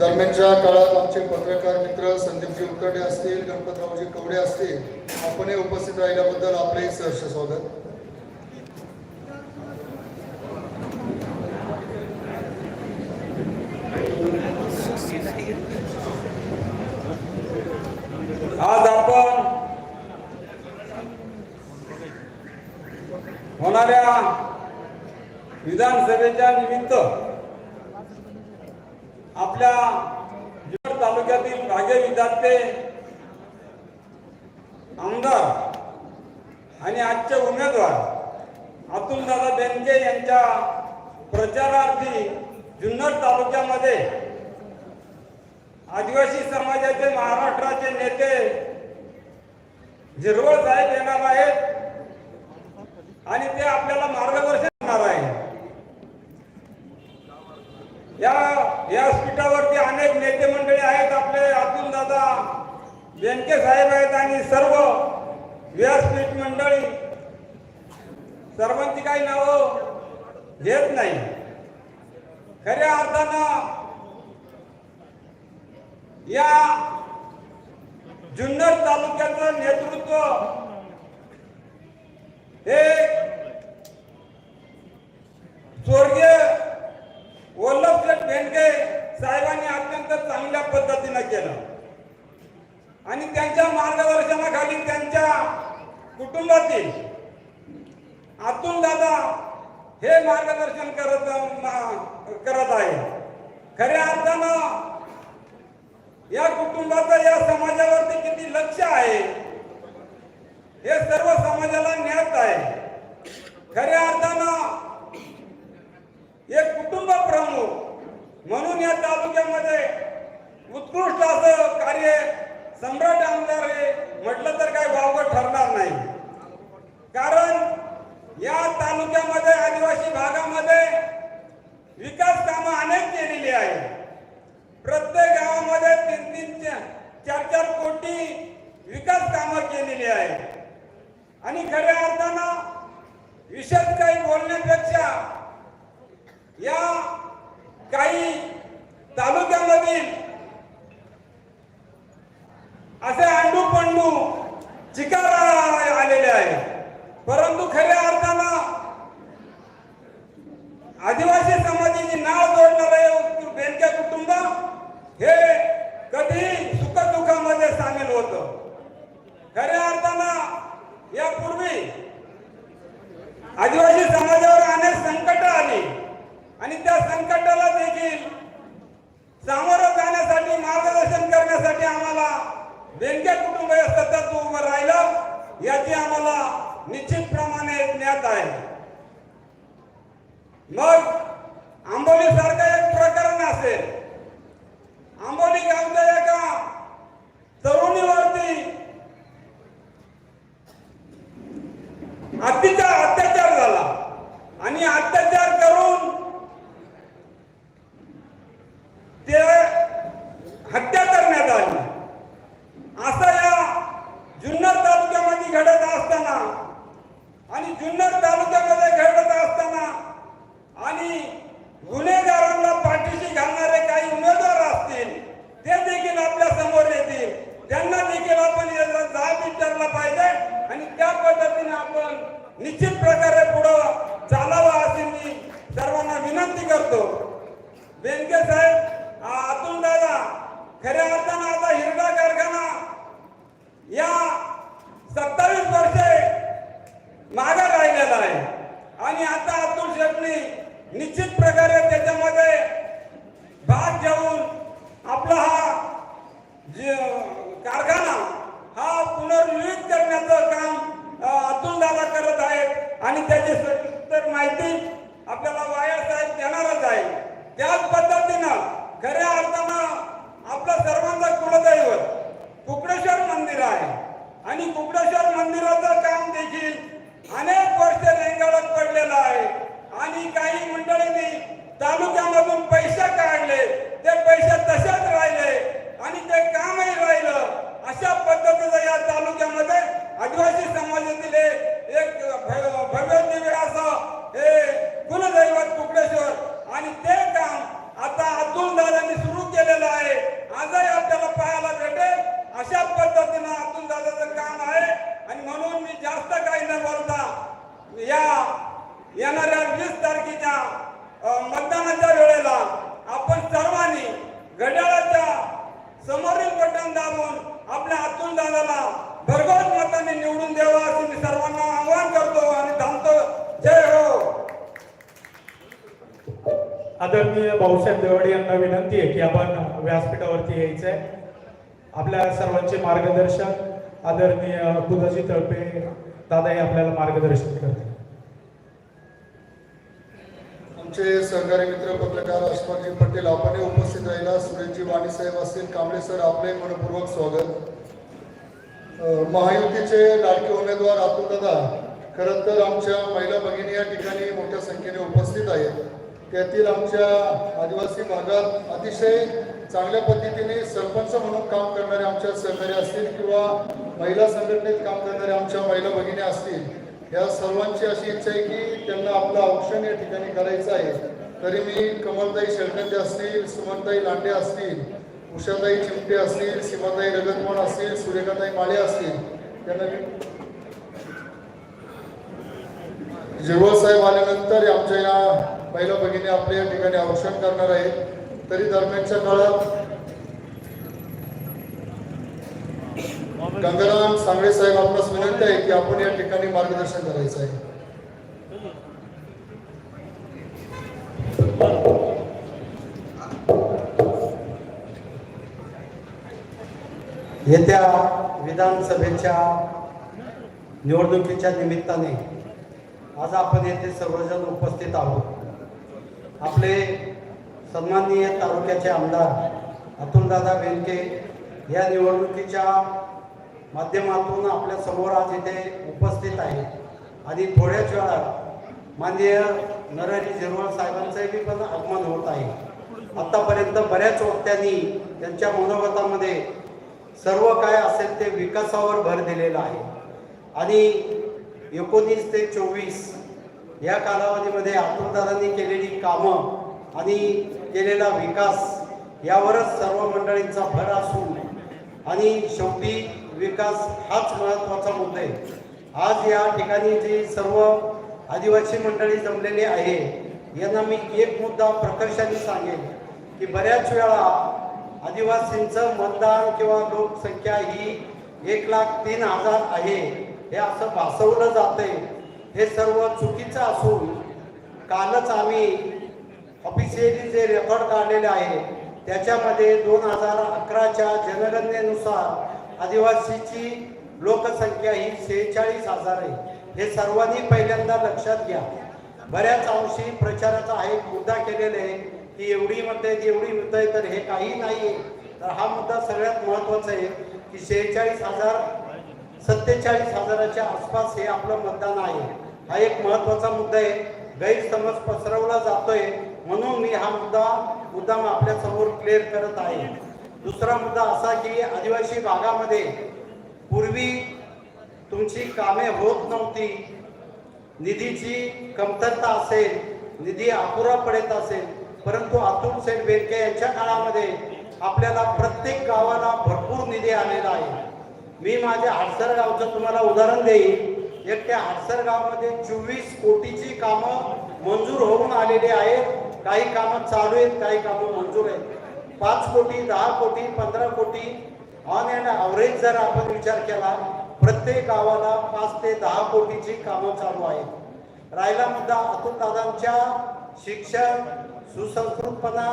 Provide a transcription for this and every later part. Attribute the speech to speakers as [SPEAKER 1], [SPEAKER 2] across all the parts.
[SPEAKER 1] दरम्यानच्या काळात आमचे पत्रकार मित्र संदीपजी उकडे असतील गणपतरावजी कवडे असतील आपणही उपस्थित राहिल्याबद्दल आपलेही सहर्ष स्वागत.
[SPEAKER 2] आज आपण होणाऱ्या विधानसभेच्या निमित्त आपल्या जुन्नर तालुक्यातील राजे विद्यार्थी आमदार आणि आजचे उमेदवार अतुलदादा बेनके यांच्या प्रचारार्थी जुन्नर तालुक्यामध्ये आदिवासी समाजाचे महाराष्ट्राचे नेते झिरवळ साहेब येणार आहेत आणि ते आपल्याला मार्गदर्शन करणार आहे या व्यासपीठावरती अनेक नेते मंडळी आहेत आपले अतुल दादा बेनके साहेब आहेत आणि सर्व व्यासपीठ मंडळी. सर्वांची काही नावं घेत नाही. खऱ्या अर्थानं या जुन्नर तालुक्याचं नेतृत्व हे स्वर्गीय वल्लभशेठ बेनके साहेबांनी अत्यंत चांगल्या पद्धतीनं केलं आणि त्यांच्या मार्गदर्शनाखाली त्यांच्या कुटुंबातील अतुल दादा हे मार्गदर्शन करत करत आहे खऱ्या अर्थानं या कुटुंबाचं या समाजावरती किती लक्ष आहे हे सर्व समाजाला ज्ञात आहे खऱ्या अर्थानं एक कुटुंब प्रमुख म्हणून या तालुक्यामध्ये उत्कृष्ट असं कार्य सम्राट आमदार हे म्हटलं तर काय वावगं ठरणार नाही कारण या तालुक्यामध्ये आदिवासी भागामध्ये विकास कामं अनेक केलेली आहेत प्रत्येक गावामध्ये तीन तीन चा- चार चार कोटी विकास कामं केलेली आहेत आणि खऱ्या अर्थानं विशेष काही बोलण्यापेक्षा या काही तालुक्यामधील असे अंडू पंडू चिकार आलेले आहेत परंतु खऱ्या अर्थानं आदिवासी समाजाची नाव जोडणारे बेनके कुटुंब हे कधी सुखदुःखामध्ये सामील होत? खऱ्या अर्थानं यापूर्वी आदिवासी समाजावर अनेक संकट आली. आणि त्या संकटाला देखील सामोरं जाण्यासाठी मार्गदर्शन करण्यासाठी आम्हाला बेनके कुटुंब हे सतत उभं राहिलं याची आम्हाला निश्चित प्रमाणे ज्ञात आहे. मग आंबोली सारखं एक प्रकरण असेल आंबोली गावच्या एका तरुणीवरती अत्याचार अत्या
[SPEAKER 3] आदरणीय भाऊसाहेब देवाडे यांना विनंती आहे की आपण व्यासपीठावरती यायचं आहे आपल्या सर्वांचे मार्गदर्शक आदरणीय बुधाजी तळपे दादाही आपल्याला मार्गदर्शन करते
[SPEAKER 1] आमचे सहकारी मित्र पत्रकार अशफाकजी पटेल आपणही उपस्थित राहिला. सुरेशजी वाणी साहेब असतील कांबळे सर आपले मनपूर्वक स्वागत. महायुतीचे लाडके उमेदवार अतुल दादा खरं तर आमच्या महिला भगिनी या ठिकाणी मोठ्या संख्येने उपस्थित आहेत. त्यातील आमच्या आदिवासी भागात अतिशय चांगल्या पद्धतीने सरपंच म्हणून काम करणारे आमच्या सहकारी असतील किंवा महिला संघटनेत काम करणारे आमच्या महिला भगिनी असतील या सर्वांची अशी इच्छा आहे की त्यांना आपलं औक्षण या ठिकाणी करायचं आहे. तरी मी कमलताई शेळकंदे असतील सुमनताई लांडे असतील उषाताई चिमटे असतील सीमाताई रगतमोण असतील सुरेखाताई माळे असतील त्यांना मी साहेब आल्यानंतर आमच्या या पहिला भगिनी आपल्या या ठिकाणी औक्षण करणार आहेत तरी दरम्यानच्या काळात गंगाराम सांगळे साहेब आपणास विनंती आहे की आपण या ठिकाणी मार्गदर्शन करायचं आहे.
[SPEAKER 4] येत्या विधानसभेच्या निवडणुकीच्या निमित्ताने आज आपण येथे सर्वजण उपस्थित आहोत. आपले सन्माननीय तालुक्याचे आमदार अतुलदादा बेनके या निवडणुकीच्या माध्यमातून आपल्यासमोर आज इथे उपस्थित आहे. आणि थोड्याच वेळात माननीय नरहरी झिरवळ साहेबांचंही पण आगमन होत आहे. आत्तापर्यंत बऱ्याच वक्त्यांनी त्यांच्या मनोगतामध्ये सर्व काय असेल ते विकासावर भर दिलेला आहे. आणि एकोणीस ते चोवीस या कालावधीमध्ये अतुलदारांनी केलेली कामं आणि केलेला विकास यावरच सर्व मंडळींचा भर असून आणि शेवटी विकास हाच महत्त्वाचा मुद्दा आहे. आज या ठिकाणी जी सर्व आदिवासी मंडळी जमलेली आहे यांना मी एक मुद्दा प्रकर्षाने सांगेन की बऱ्याच वेळा आदिवासींचं मतदान किंवा लोकसंख्या ही एक लाख तीन हजार आहे हे असं भासवलं जातंय. हे सर्व चुकीचं असून कालच आम्ही ऑफिशियली जे रेकॉर्ड काढलेले आहे त्याच्यामध्ये दोन हजार अकराच्या जनगणनेनुसार आदिवासीची लोकसंख्या ही सेहेचाळीस हजार आहे. हे सर्वांनी पहिल्यांदा लक्षात घ्या. बऱ्याच अंशी प्रचाराचा हा एक मुद्दा केलेला आहे की एवढी मतं आहेत एवढी मतं आहे तर हे काही नाही आहे तर हा मुद्दा सगळ्यात महत्त्वाचा आहे की सेहेचाळीस हजार सत्तेचाळीस हजाराच्या आसपास हे आपलं मतदान आहे. हा एक महत्त्वाचा मुद्दा आहे. गैरसमज पसरवला जातोय म्हणून मी हा मुद्दा मुद्दाम आपल्यासमोर क्लिअर करत आहे. दुसरा मुद्दा असा की आदिवासी भागामध्ये पूर्वी तुमची कामे होत नव्हती. निधीची कमतरता असेल निधी अपुरा पडत असेल परंतु अतुल सेठ बेरके यांच्या काळामध्ये आपल्याला प्रत्येक गावाला भरपूर निधी आलेला आहे. मी माझ्या हडसर गावचं तुम्हाला उदाहरण देईन. एक त्या हडसर गावामध्ये चोवीस कोटीची कामं मंजूर होऊन आलेली आहेत. काही कामं चालू आहेत काही कामं मंजूर आहेत. पाच कोटी दहा कोटी पंधरा कोटी ऑन अँड ॲव्हरेज जर आपण विचार केला प्रत्येक गावाला पाच ते दहा कोटीची कामं चालू आहेत. राहिला मुद्दा अतुल दादांच्या शिक्षण सुसंस्कृतपणा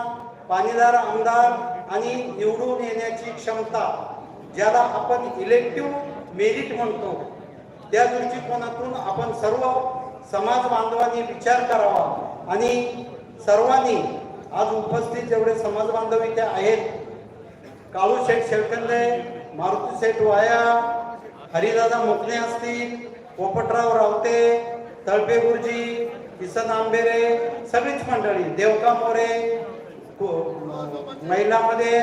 [SPEAKER 4] पाणीदार आमदार आणि निवडून येण्याची क्षमता ज्याला आपण इलेक्टिव्ह मेरिट म्हणतो. त्या दृष्टिकोनातून आपण सर्व समाज बांधवांनी विचार करावा. आणि सर्वांनी आज उपस्थित जेवढे समाज बांधव इथे आहेत काळू शेठ शेळकंदे मारुती शेठ वाया हरिदादा मुकणे असतील पोपटराव रावते तळपे गुरुजी किसन आंबेरे सगळीच मंडळी देवका मोरे महिलामध्ये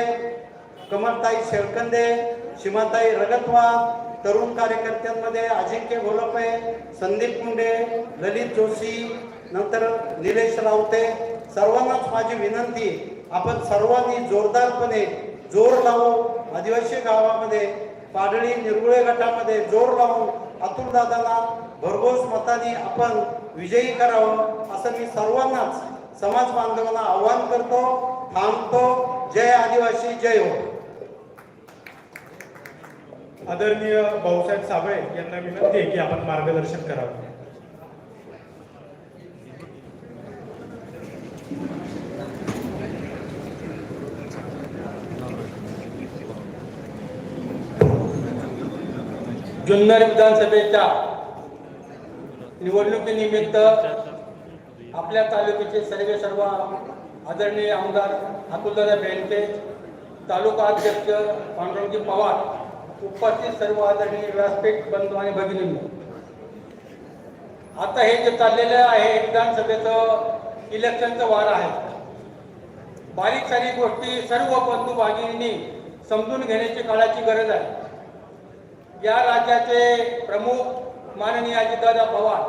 [SPEAKER 4] कमलताई शेळकंदे सीमाताई रगतवा तरुण कार्यकर्त्यांमध्ये अजिंक्य घोलपे संदीप मुंडे ललित जोशी नंतर निलेश रावते सर्वांनाच माझी विनंती आपण सर्वांनी जोरदारपणे जोर लावू. आदिवासी गावामध्ये पाडळी निरगुळे गटामध्ये जोर लावून अतुलदादांना भरघोस मताने आपण विजयी करावं असं मी सर्वांनाच समाज बांधवांना आवाहन करतो थांबतो. जय आदिवासी जय हो.
[SPEAKER 3] आदरणीय भाऊसाहेब साबळे यांना विनंती आहे की आपण मार्गदर्शन करावं.
[SPEAKER 5] जुन्नर विधानसभेच्या निवडणुकीनिमित्त आपल्या तालुक्याचे सर्वे सर्व आदरणीय आमदार अतुलदादा बेनके तालुका अध्यक्ष पांडुरंगजी पवार उपस्थित सर्व आदरणीय व्यासपीठ बंधू आणि भगिनींनी आता हे जे चाललेलं आहे विधानसभेचं इलेक्शनचं वार आहे बारीक सारी गोष्टी सर्व बंधू भगिनींनी समजून घेण्याची काळाची गरज आहे. या राज्याचे प्रमुख माननीय अजितदादा पवार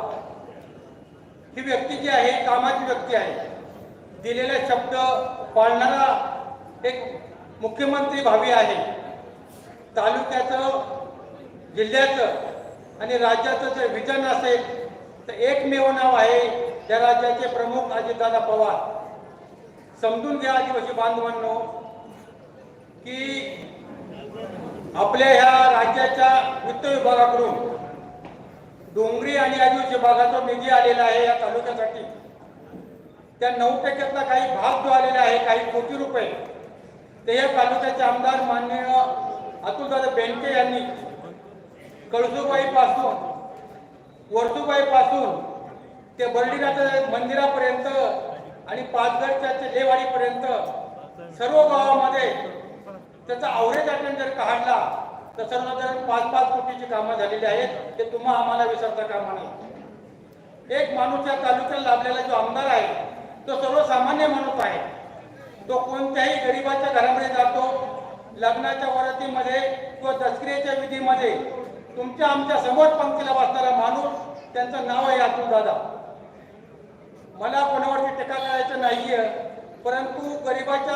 [SPEAKER 5] ही व्यक्ती जी आहे कामाची व्यक्ती आहे दिलेले शब्द पाळणारा एक मुख्यमंत्री भावी आहे. तालुक्याचं जिल्ह्याचं आणि राज्याचं जे विजन असेल तर एकमेव नाव आहे त्या राज्याचे प्रमुख अजितदादा पवार. समजून घ्या आदिवासी बांधवांनो की आपल्या ह्या राज्याच्या वित्त विभागाकडून डोंगरी आणि आदिवासी भागाचा निधी आलेला आहे या तालुक्यासाठी. त्या नऊ टक्क्यातला काही भाग जो आलेला आहे काही कोटी रुपये ते या तालुक्याचे आमदार माननीय अतुलदादा बेंके यांनी कळसुबाई पासून पासून ते बर्डीनाथ मंदिरापर्यंत आणि पाचगडच्या लेवाडीपर्यंत सर्व गावामध्ये त्याचा आवरेज अटेंड जर काढला तर सर्वसाधारण पाच पाच कोटीची कामं झालेली आहेत. ते तुम्हा आम्हाला विसरता कामा नाही एक माणूस या तालुक्याला लाभलेला जो आमदार आहे तो सर्वसामान्य माणूस आहे. तो कोणत्याही गरिबाच्या घरामध्ये जातो लग्नाच्या वरातीमध्ये किंवा दसक्रियेच्या विधीमध्ये तुमच्या आमच्यासमोर पंक्तीला बसणारा माणूस त्यांचं नाव आहे अतुल दादा. मला कोणावरती टीका करायचं नाहीये परंतु गरिबाच्या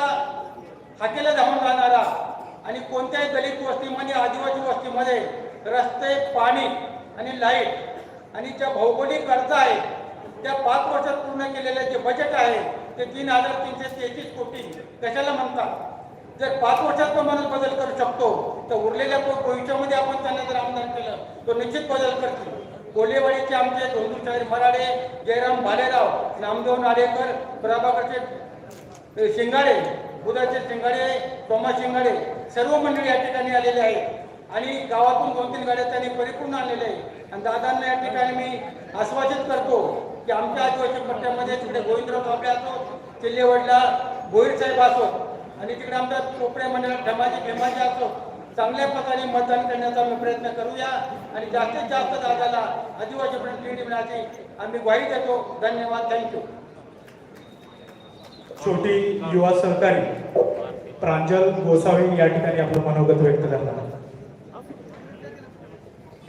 [SPEAKER 5] हाकेला धावून जाणारा आणि कोणत्याही दलित वस्तीमध्ये आदिवासी वस्तीमध्ये रस्ते पाणी आणि लाइट आणि ज्या भौगोलिक गरजा आहेत त्या पाच वर्षात पूर्ण केलेलं जे बजेट आहे ते तीन हजार तीनशे तेहतीस कोटी कशाला म्हणतात? जर पाच वर्षात तो माणूस बदल करू शकतो तर उरलेल्या भविष्यामध्ये आपण त्यांना जर आमदार केलं तो निश्चित बदल करतील. कोल्हेवाडीचे आमचे धोंदूशाहीर मराडे जयराम भालेराव नामदेव नाडेकर प्रभाकरचे शिंगाडे बुधाचे शिंगाडे सोमा शिंगाडे सर्व मंडळी या ठिकाणी आलेले आहेत. आणि गावातून दोन तीन गाड्या त्यांनी परिपूर्ण आणलेले आहे आणि दादांना या ठिकाणी मी आश्वासित करतो की आमच्या आदिवासी पट्ट्यामध्ये तिकडे गोविंदराव बाबळे असो किल्लेवडला भोईर साहेब असो आणि तिकडे आमच्या कोपऱ्या मंडळात धमाजी खेमाजी असो चांगल्या पद्धतीने मतदान करण्याचा आम्ही प्रयत्न करूया. आणि जास्तीत जास्त दादाला आदिवासीपर्यंत लीड मिळाची आम्ही ग्वाही देतो. धन्यवाद. थँक्यू
[SPEAKER 3] छोटी युवा सहकारी प्रांजल गोसावी या ठिकाणी आपलं मनोगत व्यक्त करणार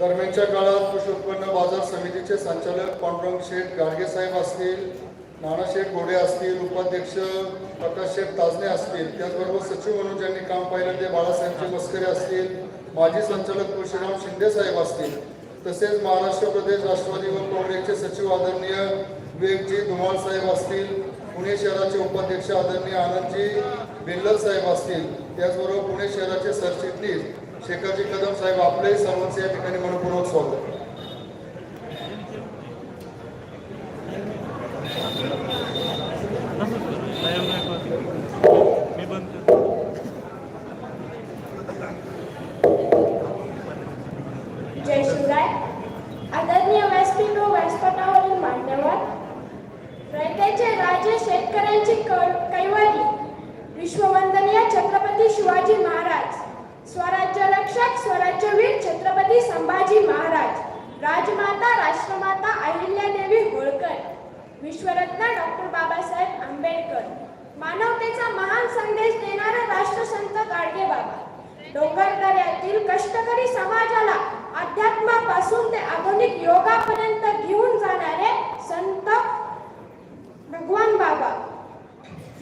[SPEAKER 1] दरम्यानच्या काळात कृषी उत्पन्न बाजार समितीचे संचालक पांडुरंग शेठ गाडगे साहेब असतील. नानाशेठ घोडे असतील उपाध्यक्ष प्रकाश शेठ ताजने असतील त्याचबरोबर सचिव म्हणून ज्यांनी काम पाहिलं ते बाळासाहेबचे मस्करे असतील माजी संचालक तुळशीराम शिंदे साहेब असतील तसेच महाराष्ट्र प्रदेश राष्ट्रवादी व काँग्रेसचे सचिव आदरणीय विवेकजी धुमाळ साहेब असतील पुणे शहराचे उपाध्यक्ष आदरणीय आनंदजी बिल्लर साहेब असतील त्याचबरोबर पुणे शहराचे सरचिटणीस शेखरजी कदम साहेब आपले सर्वांचे या ठिकाणी मनपूर्वक स्वागत.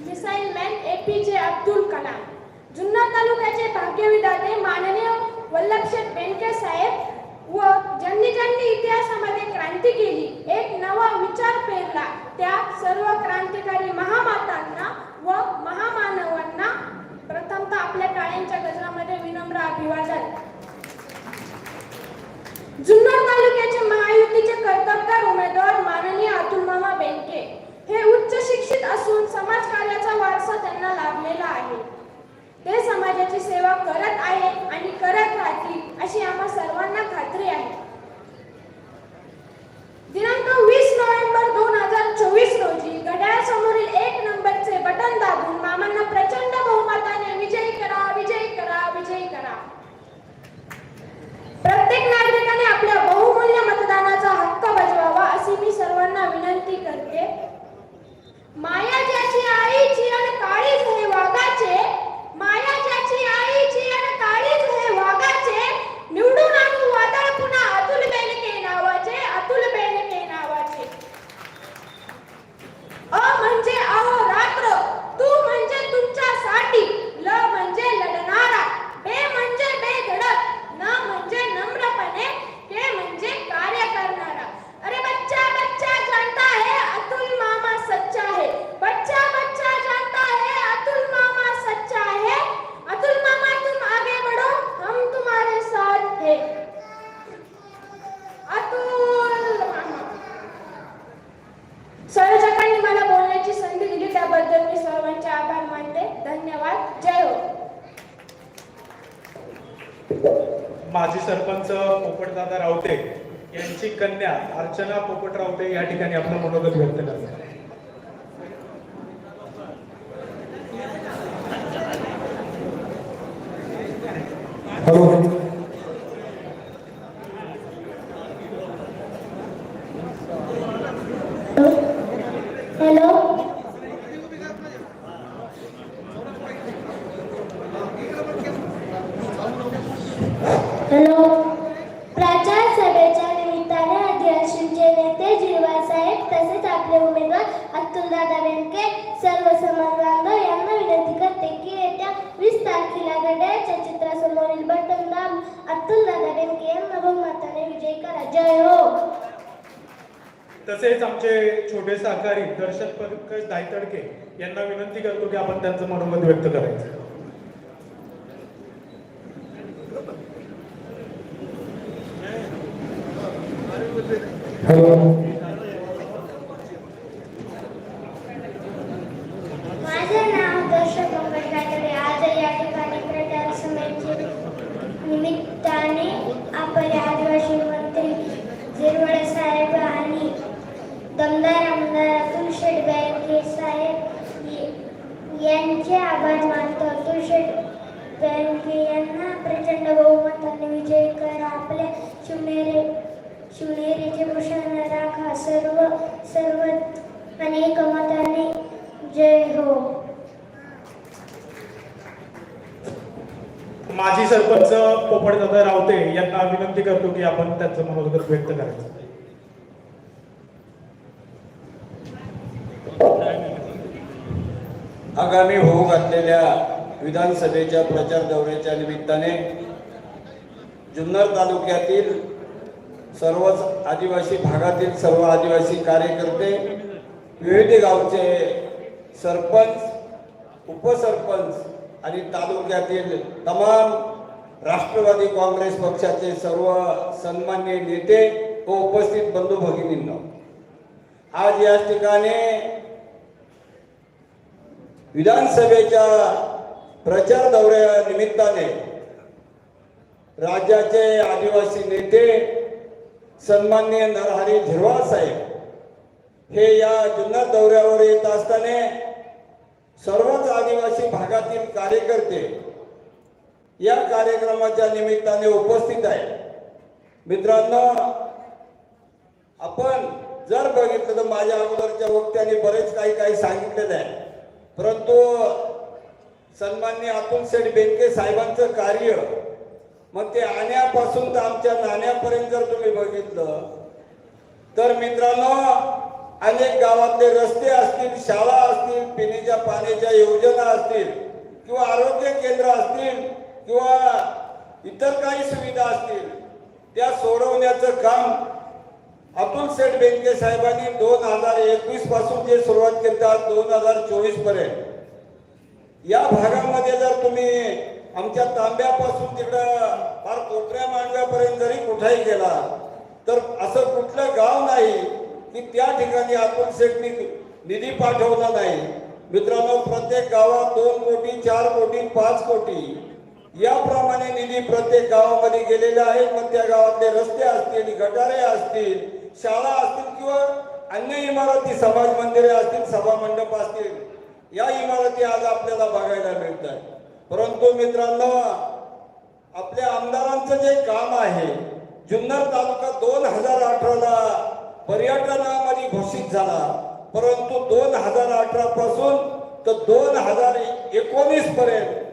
[SPEAKER 6] मिसाईल मॅन ए पी जे अब्दुल कलाम. जुन्नर तालुक्याचे भाग्यविधाते माननीय वल्लभशेठ बेंके साहेब व ज्यांनी ज्यांनी इतिहासामध्ये क्रांती केली एक नवा विचार पेरला त्या सर्व क्रांतिकारी महामातांना व महामानवांना प्रथमतः आपल्या टाळ्यांच्या गजरामध्ये विनम्र अभिवादन. जुन्नर तालुक्याचे महायुतीचे कर्तबगार उमेदवार माननीय अतुल मामा बेनके. हे उच्च शिक्षित असून समाजकार्याचा वारसा त्यांना लाभलेला आहे. ते समाजाची सेवा करत आहे आणि करत राहतील अशी आम्हा सर्वांना खात्री आहे. दिनांक वीस नोव्हेंबर दोन हजार चोवीस रोजी घड्याळासमोरील एक नंबरचे बटन दाबून मामांना प्रचंड बहुमताने विजयी करा विजयी करा विजयी करा प्रत्येक नागरिकाने आपल्या बहुमूल्य मतदानाचा हक्क बजवावा अशी मी सर्वांना विनंती करते माया ज्याची आईची आणि काळीज हे वाघाचे माया ज्याची आईची आणि काळीज हे वाघाचे निवडून आणू वादळ पुन्हा अतुल बेनके नावाचे अतुल बेनके नावाचे अ म्हणजे अहोरात्र तू म्हणजे तुमच्यासाठी ल म्हणजे लढणारा बे म्हणजे बेधडक न म्हणजे नम्रपणे के म्हणजे कार्य करणारा अरे बच्चा बच्चा जानता है अतुल मामा सच्चा है बच्चा बच्चा जानता है अतुल मामा सच्चा है अतुल मामा तुम आगे बढ़ो हम तुम्हारे साथ हैं अतुल मामा संयोजकांनी मला बोलण्याची संधी दिली त्याबद्दल मी सर्वांचे आभार मानते धन्यवाद जय हो
[SPEAKER 3] माजी सरपंच पोपटदादा रावते यांची कन्या अर्चना पोपटराव ते या ठिकाणी आपलं मनोगत व्यक्त करतात
[SPEAKER 1] हॅलो
[SPEAKER 6] हॅलो प्रचार सभेच्या निमित्ताने आदिवासींचे नेते जिरवा साहेब तसेच आपले उमेदवार अतुलदादा बेनके सर्व समाज बांधव यांना विनंती करते की येत्या वीस तारखेला घड्याळच्या चित्रासमोरील बटन दाब अतुलदादा बेनके यांना बहुमताने विजयी करा जय हो
[SPEAKER 3] तसेच आमचे छोटे सहकारी दर्शन पंकज दायतडके यांना विनंती करतो की आपण त्यांचं मनोगत व्यक्त करायचं.
[SPEAKER 1] हॅलो
[SPEAKER 6] माझे नाव दर्शक पंकज काकडे आज या ठिकाणी प्रचार सभेचे निमित्ताने आपले आदिवासी मंत्री झिरवळे साहेब आणि दमदार आमदार अतुल शेठ बँके साहेब ये- यांचे आभार मानतो अतुल शेठ बँके यांना प्रचंड बहुमताने विजयी करा आपल्या शिवनेरी शिवनेरीचे भूषण राखा सर्व सर्व अनेक मताने. जय हो.
[SPEAKER 3] माजी सरपंच पोपटदादा रावते यांना विनंती करतो की आपण त्यांचं मनोगत व्यक्त करायचं.
[SPEAKER 2] आगामी होऊ घातलेल्या विधानसभेच्या प्रचार दौऱ्याच्या निमित्ताने जुन्नर तालुक्यातील सर्वच आदिवासी भागातील सर्व आदिवासी कार्यकर्ते विविध गावचे सरपंच उपसरपंच आणि तालुक्यातील तमाम राष्ट्रवादी काँग्रेस पक्षाचे सर्व सन्मान्य नेते व उपस्थित बंधू भगिनींनो आज या ठिकाणी विधानसभेच्या प्रचार दौऱ्या निमित्ताने राज्याचे आदिवासी नेते सन्माननीय नरहरी झिरवाळ साहेब हे या जुन्नर दौऱ्यावर येत असताना सर्वच आदिवासी भागातील कार्यकर्ते या कार्यक्रमाच्या निमित्ताने उपस्थित आहे मित्रांनो आपण जर बघितलं तर माझ्या अगोदरच्या वक्त्याने बरेच काही काही सांगितलेलं आहे. परंतु सन्मान्य अतुल शेठ बेनके साहेबांचं कार्य मग ते आण्यापासून तर आमच्या नाण्यापर्यंत जर तुम्ही बघितलं तर मित्रांनो अनेक गावातले रस्ते असतील शाळा असतील पिण्याच्या पाण्याच्या योजना असतील किंवा आरोग्य केंद्र असतील किंवा इतर काही सुविधा असतील त्या सोडवण्याचं काम अतुल सेठ बेंके साहेबांनी दोन हजार एकवीसपासून जे सुरुवात केली दोन हजार चोवीसपर्यंत. या भागामध्ये जर तुम्ही आमच्या तांब्यापासून तिकडं फार कोपऱ्या मांडव्यापर्यंत जरी कुठेही गेला तर असं कुठलं गाव नाही की त्या ठिकाणी आपण शेटनी निधी पाठवला नाही. मित्रांनो प्रत्येक गावात दोन कोटी चार कोटी पाच कोटी याप्रमाणे निधी प्रत्येक गावामध्ये गेलेले आहेत मग त्या गावातले रस्ते असतील गटारे असतील शाळा असतील किंवा अन्य इमारती समाज मंदिरे असतील सभा मंडप असतील या इमारती आज आपल्याला बघायला मिळत आहेत परंतु मित्रांनो आपल्या आमदारांचं जे काम आहे जुन्नर तालुका दोन हजार अठराला पर्यटनामध्ये घोषित झाला. परंतु दोन हजार अठरा पासून तर दोन हजार एकोणीस पर्यंत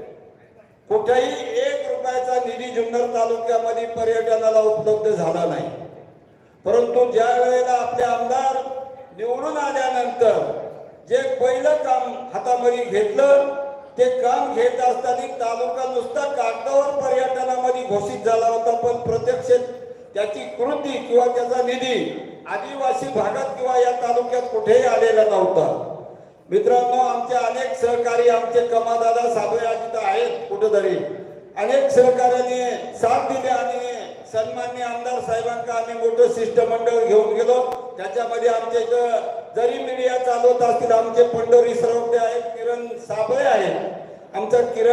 [SPEAKER 2] कुठेही एक रुपयाचा निधी जुन्नर तालुक्यामध्ये पर्यटनाला उपलब्ध झाला नाही. परंतु ज्या वेळेला आपले आमदार निवडून आल्यानंतर जे पहिलं काम हातामध्ये घेतलं ते काम घेत असताना तालुका नुसता कागदावर पर्यटनामध्ये घोषित झाला होता पण प्रत्यक्ष त्याची कृती किंवा त्याचा निधी आदिवासी भागात किंवा या तालुक्यात कुठेही आलेला नव्हता. मित्रांनो आमचे अनेक सहकारी आमचे कमादादा साबळे अजित आहेत कुठेतरी. अनेक सहकार्याने साथ दिले आणि सन्मान्य आमदार साहेबांका आम्ही मोठं शिष्टमंडळ घेऊन गेलो. त्याच्यामध्ये आमच्या इथं जरी मीडिया चालवत असतील आमचे पंढरी सरवटे आहेत किरण साबळे आहेत. आमचा किरण